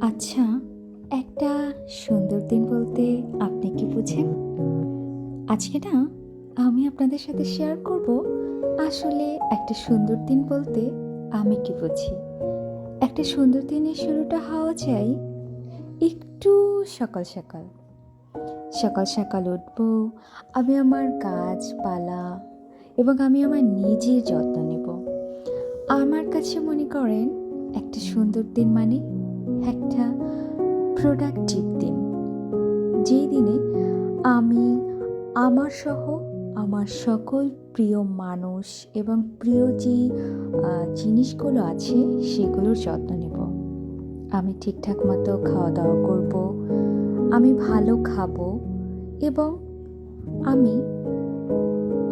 আচ্ছা একটা সুন্দর দিন বলতে আপনি কি বুঝেন? আজকে না, আমি আপনাদের সাথে শেয়ার করব আসলে একটা সুন্দর দিন বলতে আমি কি বুঝি? একটা সুন্দর দিনের শুরুটা হওয়া চাই একটু সকাল সকাল। সকাল সকাল উঠব, আমি আমার গাছপালা এবং আমি আমার নিজের যত্ন নেব। আমার কাছে মনে করেন একটা সুন্দর দিন মানে একটা প্রোডাক্টিভ দিন। যেই দিনে আমি, আমার সহ আমার সকল প্রিয় মানুষ এবং প্রিয় যে জিনিসগুলো আছে সেগুলোর যত্ন নেব। আমি ঠিকঠাক মতো খাওয়া দাওয়া করব, আমি ভালো খাব এবং আমি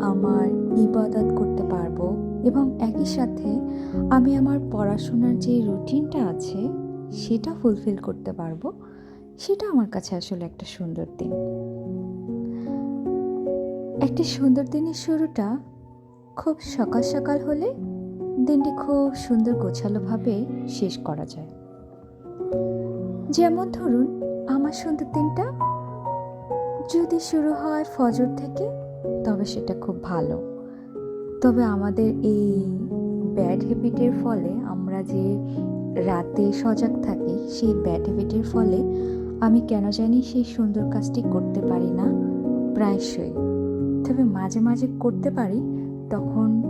আমার ইবাদত করতে পারব এবং একই সাথে আমি আমার পড়াশোনার যে রুটিনটা আছে সেটা ফুলফিল করতে পারব, সেটা আমার কাছে আসলে একটা সুন্দর দিন। একটা সুন্দর দিনের শুরুটা খুব সকাল সকাল হলে দিনটি খুব সুন্দর গোছালোভাবে শেষ করা যায়। যেমন ধরুন, আমার সুন্দর দিনটা যদি শুরু হয় ফজর থেকে, তবে সেটা খুব ভালো। তবে আমাদের এই ব্যাড হ্যাবিটের ফলে আমরা যে রাতে সজাগ থাকি সেই ব্যাড হ্যাবিটের ফলে আমি কেন জানি সেই সুন্দর কাজটি করতে পারি না, প্রায়শই। তবে মাঝে মাঝে করতে পারি, তখন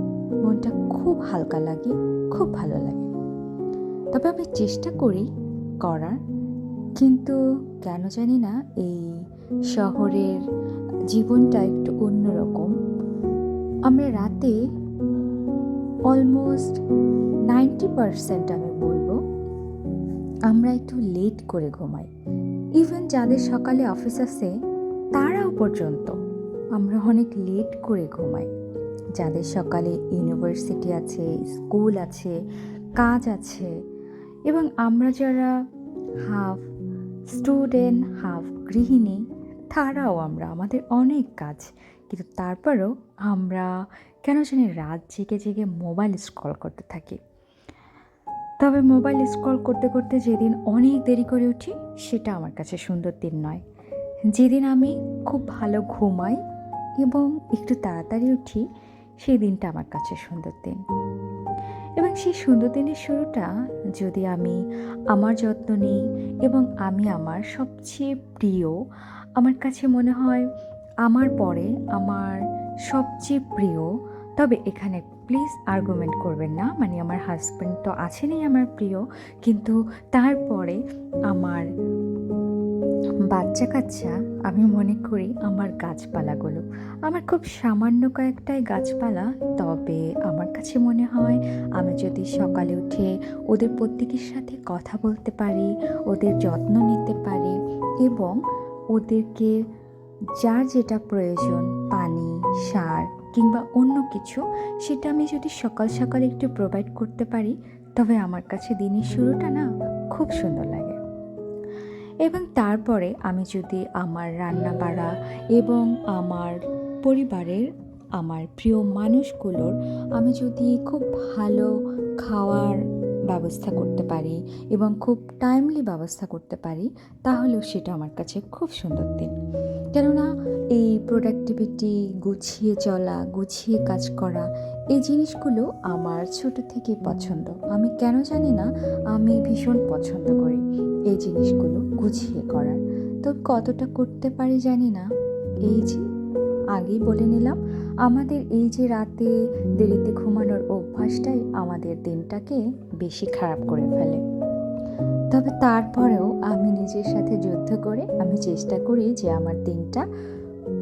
মনটা খুব হালকা লাগে, খুব ভালো লাগে। তবে আমি চেষ্টা করি করার, কিন্তু কেন জানি না এই শহরের জীবনটা একটু অন্যরকম। আমরা রাতে অলমোস্ট নাইনটি পারসেন্ট আমরা একটু লেট করে ঘুমাই। ইভেন যাদের সকালে অফিস আছে, তারাও পর্যন্ত আমরা অনেক লেট করে ঘুমাই। যাদের সকালে ইউনিভার্সিটি আছে স্কুল আছে, কাজ আছে, এবং আমরা যারা হাফ স্টুডেন্ট হাফ গৃহিণী, তারাও আমরা, আমাদের অনেক কাজ। কিন্তু তারপরেও আমরা কেন জানি রাত জেগে জেগে মোবাইল স্ক্রল করতে থাকি। তবে মোবাইল স্ক্রল করতে করতে যেদিন অনেক দেরি করে উঠি, সেটা আমার কাছে সুন্দর দিন নয়। যেদিন আমি খুব ভালো ঘুমাই এবং একটু তাড়াতাড়ি উঠি, সেই দিনটা আমার কাছে সুন্দর দিন। এবং সেই সুন্দর দিনের শুরুটা যদি আমি আমার যত্ন নিই এবং আমি আমার সবচেয়ে প্রিয়, আমার কাছে মনে হয় আমার পরে আমার সবচেয়ে প্রিয়, তবে এখানে প্লিজ আর্গুমেন্ট করবেন না। মানে আমার হাজব্যান্ড তো আছেনই আমার প্রিয়। কিন্তু তারপরে আমার বাচ্চা কাচ্চা আমি মনে করি আমার গাছপালাগুলো। আমার খুব সামান্য কয়েকটাই গাছপালা, তবে আমার কাছে মনে হয় আমি যদি সকালে উঠে ওদের প্রত্যেকের সাথে কথা বলতে পারি, ওদের যত্ন নিতে পারি এবং ওদেরকে যার যেটা প্রয়োজন, পানি, সার কিংবা অন্য কিছু, সেটা আমি যদি সকাল সকাল একটু প্রোভাইড করতে পারি, তবে আমার কাছে দিনের শুরুটা না খুব সুন্দর লাগে। এবং তারপরে আমি যদি আমার রান্না বাড়া এবং আমার পরিবারের, আমার প্রিয় মানুষগুলোর আমি যদি খুব ভালো খাওয়ার ব্যবস্থা করতে পারি এবং খুব টাইমলি ব্যবস্থা করতে পারি, তাহলেও সেটা আমার কাছে খুব সুন্দর দিন। কেননা এই প্রোডাক্টিভিটি গুছিয়ে চলা, গুছিয়ে কাজ করা, এই জিনিসগুলো আমার ছোট থেকে পছন্দ। আমি কেন জানি না, আমি ভীষণ পছন্দ করি এই জিনিসগুলো গুছিয়ে করার। তো কতটা করতে পারি জানি না। এই যে, আগেই বলে নিলাম, আমাদের এই যে রাতে দেরিতে ঘুমানোর অভ্যাসটাই আমাদের দিনটাকে বেশি খারাপ করে ফেলে। তবে তারপরেও আমি নিজের সাথে যুদ্ধ করে আমি চেষ্টা করি যে আমার দিনটা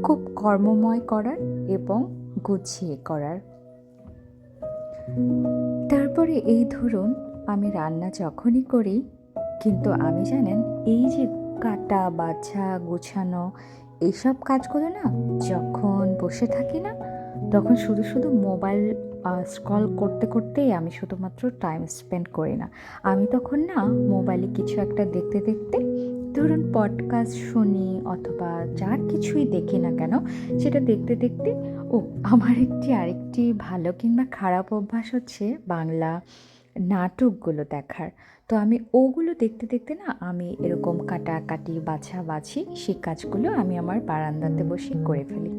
খুব কর্মময় করার এবং গুছিয়ে করার। তারপরে এই ধরুন আমি রান্না যখনই করি, কিন্তু আমি জানেন এই যে কাটা, বাছা, গোছানো এইসব কাজগুলো না যখন বসে থাকি না, তখন শুধু শুধু মোবাইল স্ক্রল করতে করতেই আমি শুধুমাত্র টাইম স্পেন্ড করি না। আমি তখন না মোবাইলে কিছু একটা দেখতে দেখতে ধরুন পডকাস্ট শুনি অথবা যার কিছুই দেখি না কেন, সেটা দেখতে দেখতে, ও, আমার একটি আরেকটি ভালো কিংবা খারাপ অভ্যাস হচ্ছে বাংলা নাটকগুলো দেখার। তো আমি ওগুলো দেখতে দেখতে না আমি এরকম কাটাকাটি বাছা বাছি সেই কাজগুলো আমি আমার বারান্দাতে বসে করে ফেলি।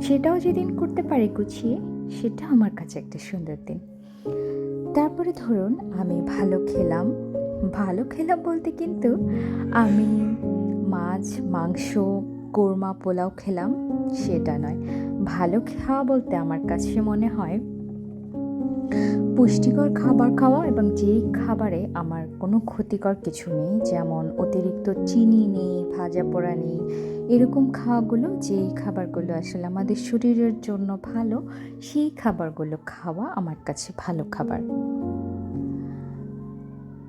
সেটাও যেদিন করতে পারি গুছিয়ে সেটা আমার কাছে একটা সুন্দর দিন। তারপরে ধরুন আমি ভালো খেলাম। ভালো খেলাম বলতে কিন্তু আমি মাছ, মাংস, কোরমা, পোলাও খেলাম, সেটা নয়। ভালো খাওয়া বলতে আমার কাছে মনে হয় পুষ্টিকর খাবার খাওয়া এবং যেই খাবারে আমার কোনো ক্ষতিকর কিছু নেই, যেমন অতিরিক্ত চিনি নেই, ভাজা পোড়া নেই, এরকম খাওয়াগুলো, যেই খাবারগুলো আসলে আমাদের শরীরের জন্য ভালো, সেই খাবারগুলো খাওয়া আমার কাছে ভালো খাবার।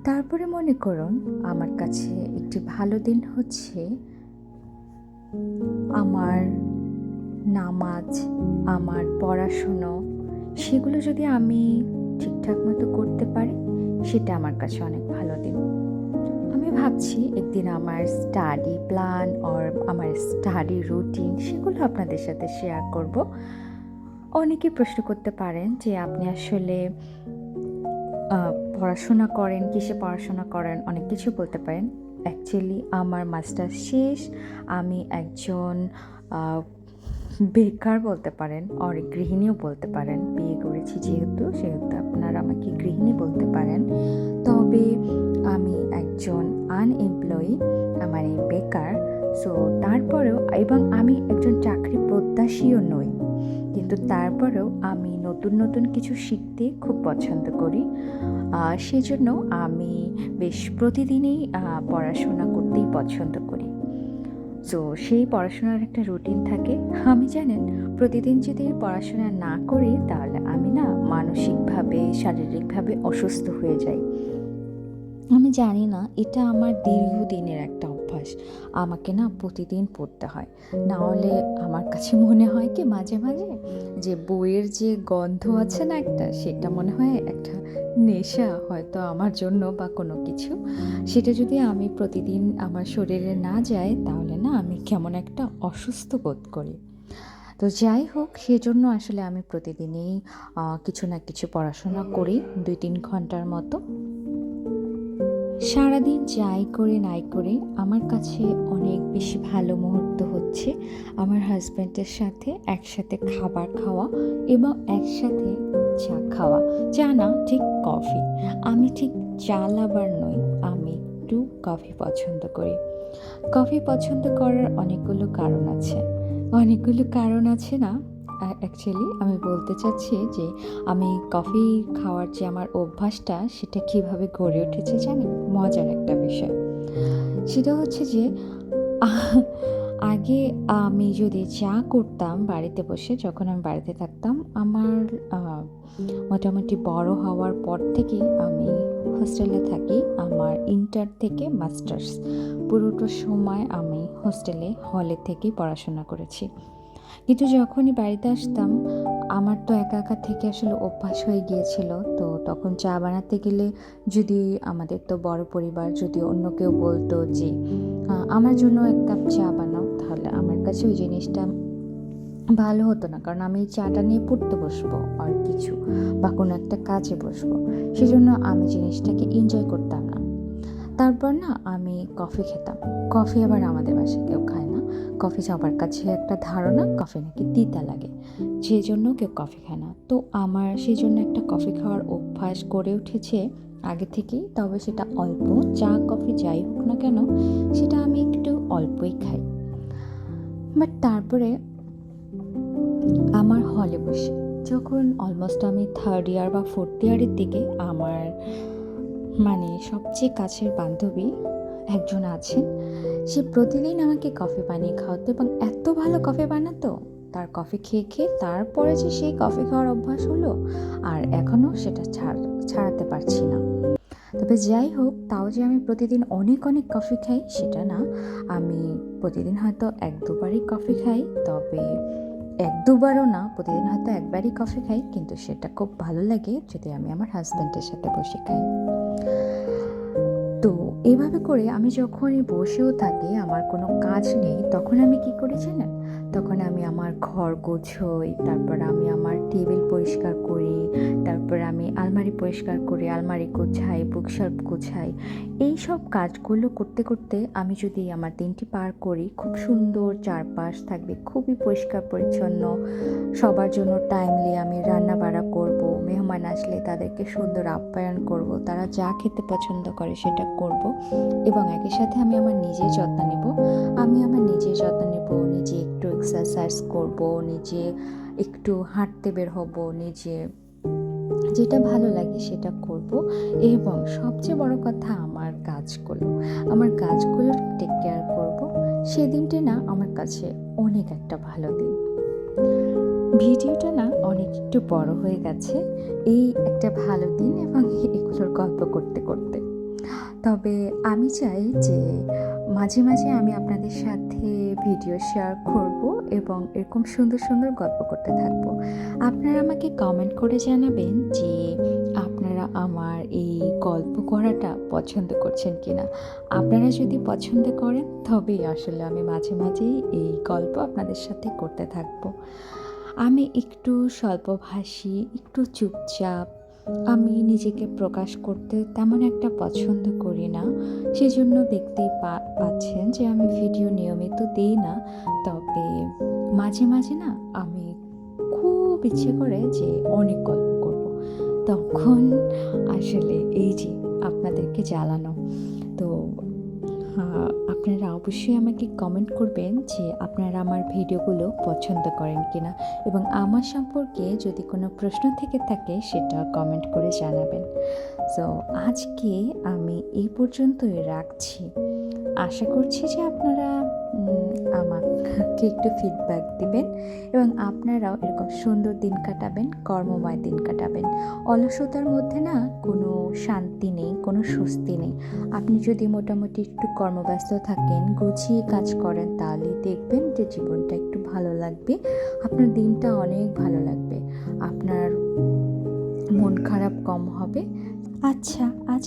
তারপরে মনে করুন, আমার কাছে একটি ভালো দিন হচ্ছে আমার নামাজ, আমার পড়াশুনো, সেগুলো যদি আমি ঠিকঠাক মতো করতে পারি, সেটা আমার কাছে অনেক ভালো দিন। আমি ভাবছি একদিন আমার স্টাডি প্ল্যান ওর আমার স্টাডি রুটিন সেগুলো আপনাদের সাথে শেয়ার করব। অনেকে প্রশ্ন করতে পারেন যে আপনি আসলে পড়াশোনা করেন, কিসে পড়াশোনা করেন? অনেক কিছু বলতে পারেন। অ্যাকচুয়ালি আমার মাস্টার শেষ। আমি একজন বেকার বলতে পারেন, অর গৃহিণীও বলতে পারেন, বিয়ে করেছি যেহেতু, সেহেতু আপনারা আমাকে গৃহিণী বলতে পারেন। তবে আমি একজন আনএমপ্লয়ি মানে বেকার সো তারপরেও এবং আমি একজন চাকরি প্রত্যাশীও নই। কিন্তু তারপরেও আমি নতুন নতুন কিছু শিখতে খুব পছন্দ করি। সেজন্য আমি বেশ প্রতিদিনই পড়াশোনা করতেই পছন্দ করি। সো সেই পড়াশোনার একটা রুটিন থাকে। আমি জানেন, প্রতিদিন যদি পড়াশোনা না করি, তাহলে আমি না মানসিকভাবে, শারীরিকভাবে অসুস্থ হয়ে যাই। আমি জানি না, এটা আমার দীর্ঘদিনের একটা অভ্যাস। আমাকে না প্রতিদিন পড়তে হয়। না হলে আমার কাছে মনে হয় কি মাঝে মাঝে যে বইয়ের যে গন্ধ আছে না একটা, সেটা মনে হয় একটা নেশা হয়তো আমার জন্য বা কোনো কিছু। সেটা যদি আমি প্রতিদিন আমার শরীরে না যায়, তাহলে না আমি কেমন একটা অসুস্থ বোধ করি। তো যাই হোক, সেজন্য আসলে আমি প্রতিদিনই কিছু না কিছু পড়াশোনা করি দুই তিন ঘণ্টার মতো। সারাদিন যাই করে নাই করে আমার কাছে অনেক বেশি ভালো মুহূর্ত হচ্ছে। আমার হাজব্যান্ডের সাথে একসাথে খাবার খাওয়া এবং একসাথে চা খাওয়া। চা না, ঠিক কফি। আমি ঠিক চা লাভার নই, আমি একটু কফি পছন্দ করি। কফি পছন্দ করার অনেকগুলো কারণ আছে। অনেকগুলো কারণ আছে না? অ্যাকচুয়ালি আমি বলতে চাচ্ছি যে, আমি কফি খাওয়ার যে আমার অভ্যাসটা, সেটা কীভাবে গড়ে উঠেছে জানেন? মজার একটা বিষয়। সেটা হচ্ছে যে আগে আমি যদি চা করতাম বাড়িতে বসে, যখন আমি বাড়িতে থাকতাম, আমার মোটামুটি বড় হওয়ার পর থেকে আমি হোস্টেলে থাকি, আমার ইন্টার থেকে মাস্টার্স। পুরোটা সময় আমি হোস্টেলে, হলে থেকেই পড়াশোনা করেছি। কিন্তু যখনই বাড়িতে আসতাম, আমার তো একা একা থেকে আসলে অভ্যাস হয়ে গিয়েছিল। তো তখন চা বানাতে গেলে যদি আমাদের তো বড় পরিবার, যদি অন্য কেউ বলতো যে আমার জন্য এক কাপ চা কাছে ওই জিনিসটা ভালো হতো না। কারণ আমি এই চাটা নিয়ে পড়তে বসবো আর কিছু বা কোনো একটা কাজে বসবো। সেজন্য আমি জিনিসটাকে এনজয় করতাম না। তারপর না আমি কফি খেতাম। কফি আবার আমাদের বাসায় কেউ খায় না। কফি সবার কাছে একটা ধারণা কফি নাকি তিতা লাগে। সেই জন্য কেউ কফি খায় না। তো আমার সেই জন্য একটা কফি খাওয়ার অভ্যাস গড়ে উঠেছে আগে থেকেই। তবে সেটা অল্প চা কফি যাই হোক না কেন, সেটা আমি একটু অল্পই খাই। বাট তারপরে আমার হলে বসে। যখন অলমোস্ট আমি থার্ড ইয়ার বা ফোর্থ ইয়ারের দিকে আমার মানে সবচেয়ে কাছের বান্ধবী একজন আছেন, সে প্রতিদিন আমাকে কফি বানিয়ে খাওয়াতো এবং এত ভালো কফি বানাতো, তার কফি খেয়ে খেয়ে তারপরে যে সেই কফি খাওয়ার অভ্যাস হলো, আর এখনও সেটা ছাড়, ছাড়াতে পারছি না। তবে যাই হোক, তাও যে আমি প্রতিদিন অনেক অনেক কফি খাই, সেটা না। আমি প্রতিদিন হয়তো এক, দুবারই কফি খাই, তবে এক, দুবারও না, প্রতিদিন হয়তো একবারই কফি খাই, কিন্তু সেটা খুব ভালো লাগে যদি আমি আমার হাজব্যান্ডের সাথে বসে খাই। তো এভাবে করে আমি যখনই বসেও থাকি, আমার কোনো কাজ নেই, তখন আমি কি করি জানেন? তখন আমি আমার ঘর গোছই, তারপর আমি আমার টেবিল পরিষ্কার করি, তারপর আমি আলমারি পরিষ্কার করি, আলমারি গোছাই বুকশেলফ গোছাই। এই সব কাজগুলো করতে করতে আমি যদি আমার দিনটি পার করি, খুব সুন্দর চারপাশ থাকবে, খুবই পরিষ্কার পরিচ্ছন্ন, সবার জন্য টাইমলি আমি রান্না বাড়া করব মেহমান আসলে তাদেরকে সুন্দর আপ্যায়ন করব, তারা যা খেতে পছন্দ করে সেটা করব এবং একই সাথে আমি আমার নিজের যত্ন নেব। আমি আমার নিজের যত্ন নেব, নিজে একটু এক্সারসাইজ করব, নিজে একটু হাঁটতে বের হব, নিজে যেটা ভালো লাগে সেটা করব এবং সবচেয়ে বড় কথা আমার গাছগুলো আমার গাছগুলো টেক কেয়ার করব। সেদিনটি না আমার কাছে অনেক একটা ভালো দিন। ভিডিওটা না অনেক একটু বড় হয়ে গেছে। এই একটা ভালো দিন এবং এগুলোর গল্প করতে করতে। তবে আমি চাই যে মাঝে মাঝে আমি আপনাদের সাথে ভিডিও শেয়ার করব এবং এরকম সুন্দর সুন্দর গল্প করতে থাকব। আপনারা আমাকে কমেন্ট করে জানাবেন যে আপনারা আমার এই গল্প করাটা পছন্দ করছেন কিনা। আপনারা যদি পছন্দ করেন, তবেই আসলে আমি মাঝে, মাঝেই এই গল্প আপনাদের সাথে করতে থাকব। আমি একটু স্বল্পভাষী, একটু চুপচাপ। আমি নিজেকে প্রকাশ করতে তেমন একটা পছন্দ করি না। সেজন্য দেখতেই পাচ্ছেন যে আমি ভিডিও নিয়মিত দিই না। তবে মাঝে মাঝে না আমি খুব ইচ্ছে করে যে অনেক গল্প করব। তখন আসলে এই যে আপনাদেরকে জ্বালানো। তো আপনারা অবশ্যই আমাকে কমেন্ট করবেন যে আপনারা আমার ভিডিওগুলো পছন্দ করেন কিনা এবং আমার সম্পর্কে যদি কোনো প্রশ্ন থেকে থাকে সেটা কমেন্ট করে জানাবেন। সো আজকে আমি এই পর্যন্তই রাখছি। আশা করছি যে আপনারা আমাকে একটু ফিডব্যাক দিবেন এবং আপনারাও এরকম সুন্দর দিন কাটাবেন, কর্মময় দিন কাটাবেন। অলসতার মধ্যে না কোনো শান্তি নেই, কোনো স্বস্তি নেই। আপনি যদি মোটামুটি একটু কর্মব্যস্ত থাকেন, গুছিয়ে কাজ করেন, তাহলেই দেখবেন যে জীবনটা একটু ভালো লাগবে। আপনার দিনটা অনেক ভালো লাগবে। আপনার মন খারাপ কম হবে। আচ্ছা আজ